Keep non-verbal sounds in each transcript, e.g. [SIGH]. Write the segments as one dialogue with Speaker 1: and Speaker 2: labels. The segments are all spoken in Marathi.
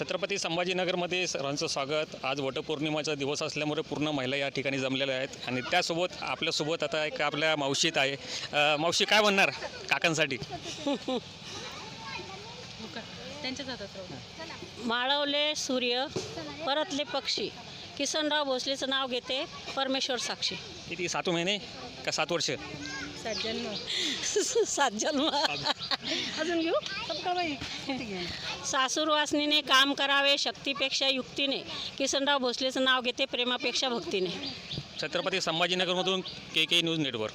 Speaker 1: छत्रपती संभाजीनगरमध्ये सर्वांचं स्वागत. आज वटपौर्णिमाचा दिवस असल्यामुळे पूर्ण महिला या ठिकाणी जमलेल्या आहेत. आणि त्यासोबत आपल्यासोबत आता एक आपल्या मावशीत आहे. अ, मावशी काय म्हणणार काकांसाठी?
Speaker 2: माळवले सूर्य परतले पक्षी. किसनराव भोसलेचं नाव घेते परमेश्वर साक्षी.
Speaker 1: किती सात महिने का सात वर्ष?
Speaker 3: सात जन्म. [LAUGHS]
Speaker 2: सात जन्म.
Speaker 3: अजून घेऊ? सबका बाई? किती घे
Speaker 2: सासूर वासनीने काम करावे शक्तीपेक्षा युक्तीने. किसनराव भोसलेचं नाव घेते प्रेमापेक्षा भक्तीने.
Speaker 1: छत्रपती संभाजीनगरमधून के के न्यूज नेटवर्क.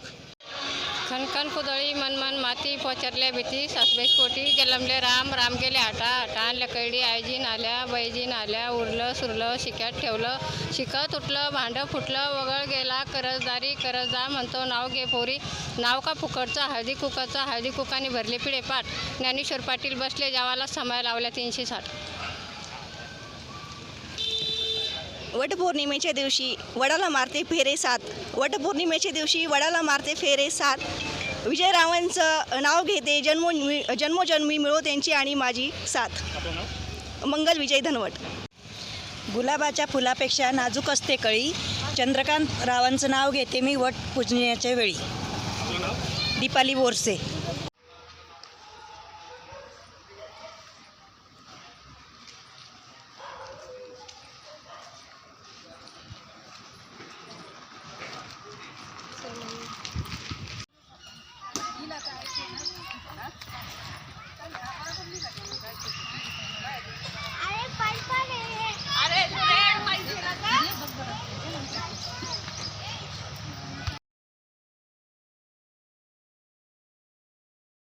Speaker 4: खनखन कुदळी मनमन माती पोचरल्या भीती सासबेस पोटी जलमले राम राम गेले आटा आटा लकडी आयजीन आल्या बैजीन आल्या उरलं सुरलं शिक्यात ठेवलं शिकत उठलं भांडं फुटलं वगळ गेला करजदारी करजदा म्हणतो नाव घे पोरी नाव का फुकटचं हळदी कुकाचं हळदी कुकाने भरले पिढे पाठ ज्ञानेश्वर पाटील बसले जावाला समय लावल्या तीनशे साठ.
Speaker 5: वटपौर्णिमेच्या दिवशी वडाला मारते फेरे सात वटपौर्णिमेच्या दिवशी वडाला मारते फेरे सात विजयरावांचं नाव घेते जन्मो जन्मोजन्मी मिळो त्यांची आणि माझी साथ. मंगल विजय धनवट.
Speaker 6: गुलाबाच्या फुलापेक्षा नाजूक असते कळी. चंद्रकांत रावांचं नाव घेते मी वट पूजण्याच्या वेळी. दीपाली बोरसे